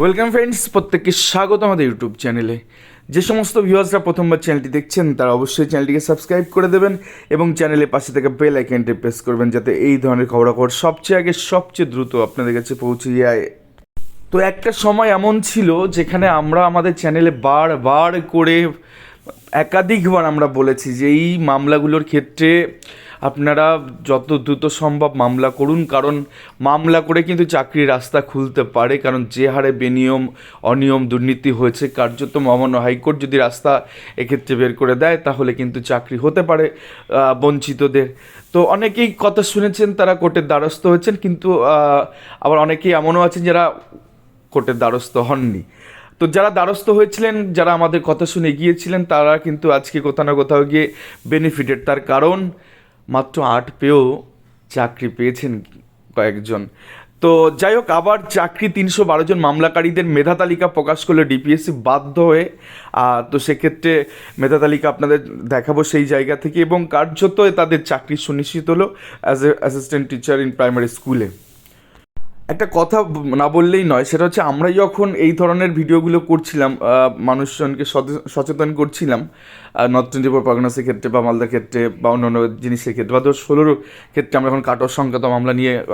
Welcome friends প্রত্যেককে স্বাগত আমাদের ইউটিউব চ্যানেলে যে সমস্ত ভিউয়ার্সরা প্রথমবার চ্যানেলটি দেখছেন, তারা অবশ্যই চ্যানেলটিকে সাবস্ক্রাইব করে দেবেন এবং চ্যানেলের পাশে থেকে বেল আইকনটি প্রেস করবেন যাতে এই ধরনের খবরাখবর সবচেয়ে আগে, সবচেয়ে দ্রুত আপনাদের কাছে পৌঁছে যায়। তো একটা সময় এমন ছিল যেখানে আমরা আমাদের চ্যানেলে বারবার করে, একাধিকবার আমরা বলেছি যে এই মামলাগুলোর ক্ষেত্রে আপনারা যত দ্রুত সম্ভব মামলা করুন, কারণ মামলা করে কিন্তু চাকরির রাস্তা খুলতে পারে, কারণ যে হারে বেনিয়ম, অনিয়ম, দুর্নীতি হয়েছে, কার্যত মহামান্য হাইকোর্ট যদি রাস্তা এক্ষেত্রে বের করে দেয়, তাহলে কিন্তু চাকরি হতে পারে বঞ্চিতদের। তো অনেকেই কথা শুনেছেন, তারা কোর্টের দ্বারস্থ হয়েছেন, কিন্তু আবার অনেকেই এমনও আছেন যারা কোর্টের দ্বারস্থ হননি। তো যারা দ্বারস্থ হয়েছিলেন, যারা আমাদের কথা শুনে গিয়েছিলেন তারা কিন্তু আজকে কোথাও না কোথাও গিয়ে বেনিফিটেড তার কারণ মাত্র আট পেয়েও চাকরি পেয়েছেন কয়েকজন। তো যাই হোক, আবার চাকরি তিনশো বারো জন মামলাকারীদের মেধা তালিকা প্রকাশ করলে ডিপিএসসি বাধ্য হয়ে তো সেক্ষেত্রে মেধা তালিকা আপনাদের দেখাবো সেই জায়গা থেকে এবং কার্যত তাদের চাকরি সুনিশ্চিত হলো as a assistant teacher in primary স্কুলে একটা কথা না বললেই নয়, সেটা হচ্ছে আমরা যখন এই ধরনের ভিডিওগুলো করছিলাম মানুষজনকে সচে- সচেতন করছিলাম নর্থ টোয়েন্টি ফোর পারগনাসের ক্ষেত্রে বা মালদার ক্ষেত্রে বা অন্যান্য জিনিসের ক্ষেত্রে বা দু ষোলোর ক্ষেত্রে আমরা যখন কাটর সংক্রান্ত মামলা নিয়ে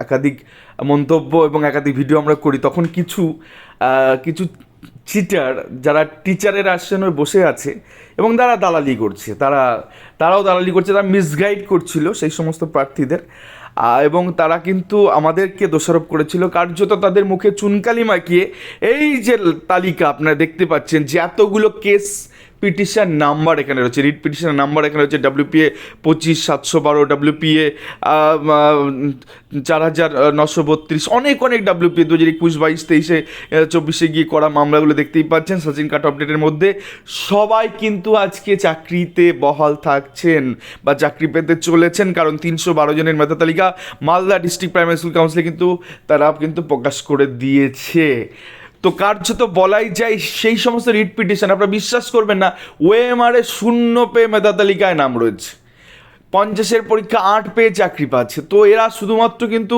একাধিক মন্তব্য এবং একাধিক ভিডিও আমরা করি, তখন কিছু কিছু চিটার যারা টিচারের আসনে বসে আছে এবং তারা দালালি করছে, তারা, তারাও দালালি করছে, তারা মিসগাইড করছিল সেই সমস্ত প্রার্থীদের। এবং তারা কিন্তু আমাদেরকে দোষারোপ করেছিল। কার্যত তাদের মুখে চুনকালি মাখিয়ে এই যে তালিকা আপনারা দেখতে পাচ্ছেন যে এতগুলো কেস পিটিশন নাম্বার এখানে রয়েছে, রিট পিটিশনের নাম্বার এখানে রয়েছে ডাব্লিউপিএ পঁচিশ, সাতশো বারো ডাব্লিউপিএ চার হাজার নশো বত্রিশ, অনেক অনেক ডাব্লিউপিএ দু হাজার একুশ, বাইশ, তেইশে চব্বিশে গিয়ে করা মামলাগুলো দেখতেই পাচ্ছেন, সচিন কাট আপডেটের মধ্যে। সবাই কিন্তু আজকে চাকরিতে বহাল থাকছেন বা চাকরি পেতে চলেছেন, কারণ তিনশো বারো জনের মেধা তালিকা মালদা ডিস্ট্রিক্ট প্রাইমারি স্কুল কাউন্সিলে কিন্তু তারা কিন্তু প্রকাশ করে দিয়েছে। তো কার্য তো বলাই যায় সেই সমস্ত রিট পিটিশন। আপনারা বিশ্বাস করবেন না, ওএমআরে শূন্য পেয়ে মেধা তালিকায় নাম রয়েছে। পঞ্চাশের পরীক্ষা আট পেয়ে চাকরি পাচ্ছে। তো এরা শুধুমাত্র কিন্তু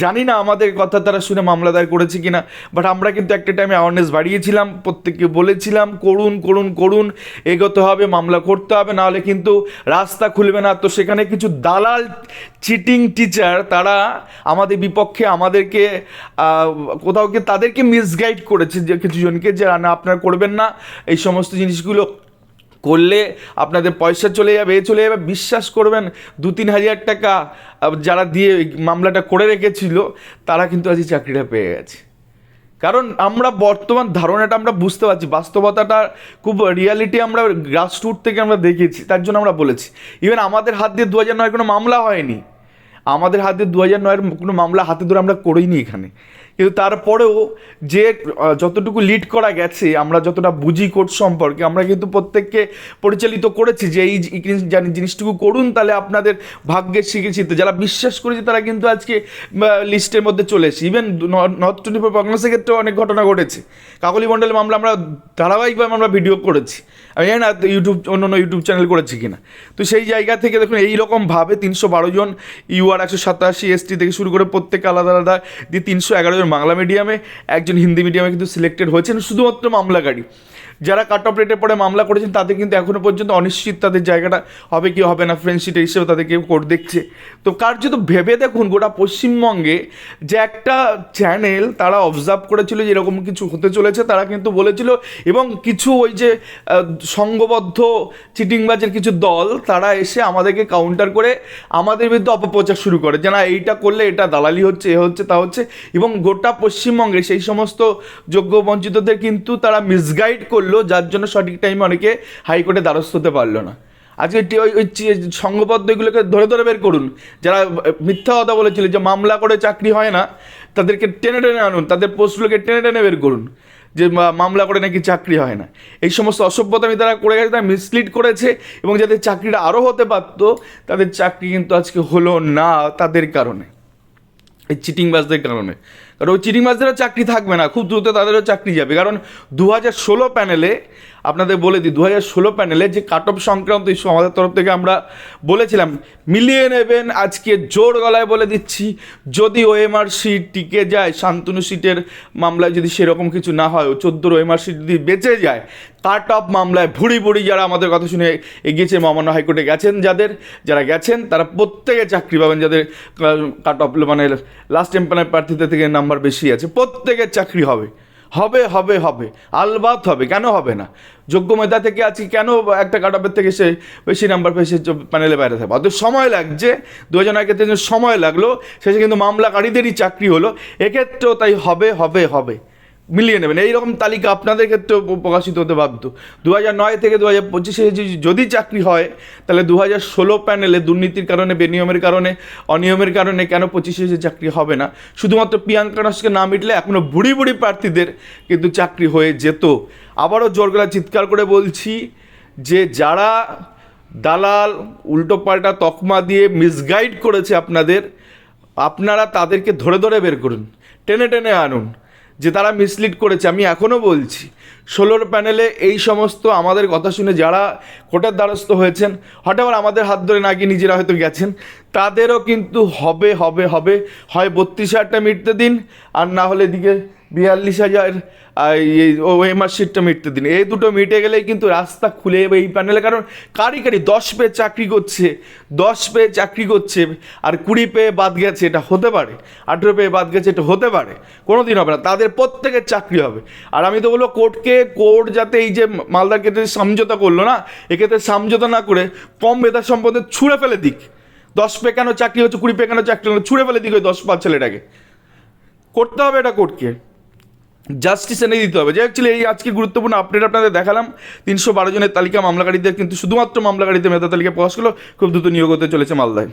জানি না আমাদের কথা তারা শুনে মামলা দায়ের করেছে কিনা বাট আমরা কিন্তু একটা টাইমে অ্যাওয়ারনেস বাড়িয়েছিলাম, প্রত্যেককে বলেছিলাম, করুন করুন করুন, এগোতে হবে, মামলা করতে হবে নাহলে কিন্তু রাস্তা খুলবে না। তো সেখানে কিছু দালাল চিটিং টিচার তারা আমাদের বিপক্ষে আমাদেরকে কোথাও তাদেরকে মিসগাইড করেছে যে কিছু জনকে যে না, আপনারা করবেন না, এই সমস্ত জিনিসগুলো করলে আপনাদের পয়সা চলে যাবে, এ চলে যাবে। বিশ্বাস করবেন, দু তিন হাজার টাকা যারা দিয়ে মামলাটা করে রেখেছিল, তারা কিন্তু আজ এই চাকরিটা পেয়ে গেছে। কারণ আমরা বর্তমান ধারণাটা আমরা বুঝতে পারছি, বাস্তবতাটা খুব রিয়ালিটি আমরা গ্রাসরুট থেকে আমরা দেখেছি, তার জন্য আমরা বলেছি। ইভেন আমাদের হাত দিয়ে দু হাজার নয় কোনো মামলা হয়নি। আমাদের হাতে দু হাজার নয়ের কোনো মামলা হাতে ধরে আমরা করিনি এখানে। কিন্তু তারপরেও যে যতটুকু লিড করা গেছে, আমরা যতটা বুঝি কোর্স সম্পর্কে, আমরা কিন্তু প্রত্যেককে পরিচালিত করেছি যে এই জিনিসটুকু করুন, তাহলে আপনাদের ভাগ্যের স্বীকৃতি যারা বিশ্বাস করেছে তারা কিন্তু আজকে লিস্টের মধ্যে চলে এসেছে। ইভেন নর্থ টোয়েন্টি ফোর প্রগনাসের ক্ষেত্রেও অনেক ঘটনা ঘটেছে। কাকলি মণ্ডলের মামলা আমরা ধারাবাহিকভাবে আমরা ভিডিও করেছি। আমি জানি না ইউটিউব অন্য অন্য ইউটিউব চ্যানেল করেছি কিনা। তো সেই জায়গা থেকে দেখুন এইরকমভাবে তিনশো বারো জন ইউআর একশো সাতাশি এসটি থেকে শুরু করে প্রত্যেকে আলাদা আলাদা, দিয়ে তিনশো এগারো জন বাংলা মিডিয়ামে একজন হিন্দি মিডিয়ামে কিন্তু সিলেক্টেড হয়েছেন শুধুমাত্র মামলাকারী। যারা কাট অফ রেটে পরে মামলা করেছেন, তাদের কিন্তু এখনও পর্যন্ত অনিশ্চিত তাদের জায়গাটা হবে কি হবে না ফ্রেন্ডশিটের হিসেবে তাদেরকে কোর্ট দেখছে। তো কার কার্যত ভেবে দেখুন, গোটা পশ্চিমবঙ্গে যে একটা চ্যানেল তারা অবজার্ভ করেছিল যে এরকম কিছু হতে চলেছে, তারা কিন্তু বলেছিল, এবং কিছু ওই যে সংঘবদ্ধ চিটিংবাজের কিছু দল, তারা এসে আমাদেরকে কাউন্টার করে আমাদের বিরুদ্ধে অপপ্রচার শুরু করে, যে না, এইটা করলে এটা দালালি হচ্ছে, এ হচ্ছে, তা হচ্ছে, এবং গোটা পশ্চিমবঙ্গে সেই সমস্ত যোগ্য বঞ্চিতদের কিন্তু তারা মিসগাইড করল যার জন্য সঠিক টাইমে অনেকে হাইকোর্টে দ্বারস্থ হতে পারল না। আজকে ওই ওই সংঘবদ্ধ এগুলোকে ধরে ধরে বের করুন। যারা মিথ্যা কথা বলেছিল যে মামলা করে চাকরি হয় না, তাদেরকে টেনে টেনে আনুন, তাদের পোস্টগুলোকে টেনে টেনে বের করুন, যে মামলা করে নাকি চাকরি হয় না। এই সমস্ত অসভ্যতামি তারা করে গেছে, তারা মিসলিড করেছে, এবং যাদের চাকরিটা আরও হতে পারতো, তাদের চাকরি কিন্তু আজকে হলো না তাদের কারণে। এই চিটিংবাজদের কারণে। কারণ ওই চিটিংবাজদেরও চাকরি থাকবে না, খুব দ্রুত তাদেরও চাকরি যাবে। কারণ দু হাজার ষোলো প্যানেলে আপনাদের বলে দিই দু হাজার ষোলো প্যানেলে যে কাট অফ সংক্রান্ত ইস্যু আমাদের তরফ থেকে আমরা বলেছিলাম, মিলিয়ে নেবেন আজকে জোর গলায় বলে দিচ্ছি, যদি ওএমআর সিট টিকে যায়, শান্তনু সিটের মামলায় যদি সেরকম কিছু না হয়, ও চোদ্দোর ওএমআর সিট যদি বেঁচে যায় কাট অফ মামলায় ভুড়ি ভুড়ি যারা আমাদের কথা শুনে এগিয়েছে, মহামান্য হাইকোর্টে গেছেন যাদের, যারা গেছেন, তারা প্রত্যেকে চাকরি পাবেন যাদের কাট অফ মানে লাস্ট এম্পানের প্রার্থীদের থেকে নাম্বার বেশি আছে, প্রত্যেকের চাকরি হবে। হবে হবে হবে। আলবাত হবে, কেন হবে না? যোগ্য মেধা থেকে আজকে কেন একটা কাট অফের থেকে সে বেশি নাম্বার পেয়ে সে প্যানেলে বাইরে থাকবে অত সময় লাগছে দু হাজার নয় ক্ষেত্রে সময় লাগল, শেষে কিন্তু মামলাকারীদেরই চাকরি হলো। এক্ষেত্রেও তাই হবে হবে হবে। মিলিয়ে নেবেন। এইরকম তালিকা আপনাদের ক্ষেত্রেও প্রকাশিত হতে বাধ্য। দু হাজার নয় থেকে দু হাজার পঁচিশে যদি চাকরি হয়, তাহলে দু হাজার ষোলো প্যানেলে দুর্নীতির কারণে, বেনিয়মের কারণে, অনিয়মের কারণে কেন পঁচিশে যে চাকরি হবে না? শুধুমাত্র প্রিয়াঙ্কা নস্কে না মিটলে এখনও বুড়ি বুড়ি প্রার্থীদের কিন্তু চাকরি হয়ে যেত। আবারও জোর গলা চিৎকার করে বলছি যে যারা দালাল, উল্টোপাল্টা তকমা দিয়ে মিসগাইড করেছে আপনাদের, আপনারা তাদেরকে ধরে ধরে বের করুন। টেনে টেনে আনুন। যে তারা মিসলিড করেছে, আমি এখনও বলছি। ষোলোর প্যানেলে এই সমস্ত আমাদের কথা শুনে যারা কোটার দ্বারস্থ হয়েছেন, হঠাৎ আমাদের হাত ধরে না গিয়ে নিজেরা হয়তো গেছেন, তাদেরও কিন্তু হবে হবে হবে। হয় বত্রিশ হাজারটা মিটতে দিন, আর না হলে এদিকে বিয়াল্লিশ হাজার ও সিটটা মিটতে দিন। এই দুটো মিটে গেলেই কিন্তু রাস্তা খুলে যাবে এই প্যানেলে কারণ কারি কারি, দশ পেয়ে চাকরি করছে, দশ পেয়ে চাকরি করছে, আর কুড়ি পেয়ে বাদ গেছে, এটা হতে পারে। আঠেরো পেয়ে বাদ গেছে, এটা হতে পারে। কোনো দিন হবে না, তাদের প্রত্যেকের চাকরি হবে। আর আমি তো বলব, কোর্টকে কোর্ট যাতে এই যে মালদার ক্ষেত্রে সমঝোতা করল না, এক্ষেত্রে সমঝোতা না করে কম বেতার সম্পদে ছুঁড়ে ফেলে দিক। দশ পে কেন চাকরি হচ্ছে, কুড়ি পে কেন চাকরি হলো ছুঁড়ে ফেলে দিক ওই দশ পাঁচ ছেলেটাকে। করতে হবে এটা কোর্টকে। জাস্টিস এনে দিতে হবে। যে অ্যাকচুয়ালি এই আজকে গুরুত্বপূর্ণ আপডেট আপনাদের দেখালাম। তিনশো বারো জনের তালিকা মামলাকারীদের, কিন্তু শুধুমাত্র মামলাকারীদের মেধা তালিকা প্রকাশ করল। খুব দ্রুত নিয়োগ হতে চলেছে মালদায়।